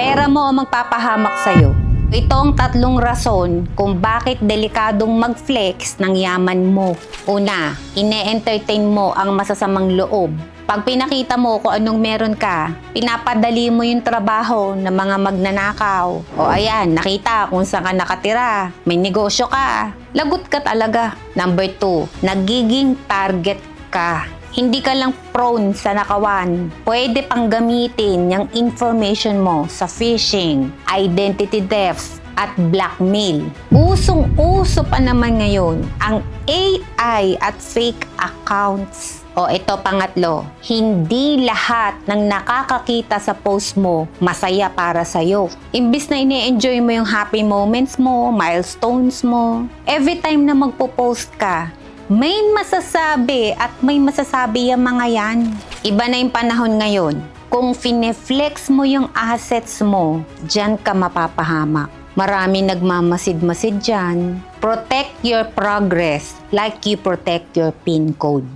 Pera mo ang magpapahamak sa'yo. Ito ang tatlong rason kung bakit delikadong mag-flex ng yaman mo. Una, ine-entertain mo ang masasamang loob. Pag pinakita mo kung anong meron ka, pinapadali mo yung trabaho ng mga magnanakaw. O ayan, nakita kung saan ka nakatira. May negosyo ka. Lagot ka talaga. Number two, nagiging target ka. Hindi ka lang prone sa nakawan. Pwede pang gamitin yung information mo sa phishing, identity theft, at blackmail. Usong-uso pa naman ngayon ang AI at fake accounts. O ito pangatlo, hindi lahat ng nakakakita sa post mo masaya para sa'yo. Imbis na ini-enjoy mo yung happy moments mo, milestones mo, every time na magpo-post ka, may masasabi at may masasabi yung mga yan. Iba na yung panahon ngayon. Kung fineflex mo yung assets mo, dyan ka mapapahamak. Marami nagmamasid-masid dyan. Protect your progress like you protect your PIN code.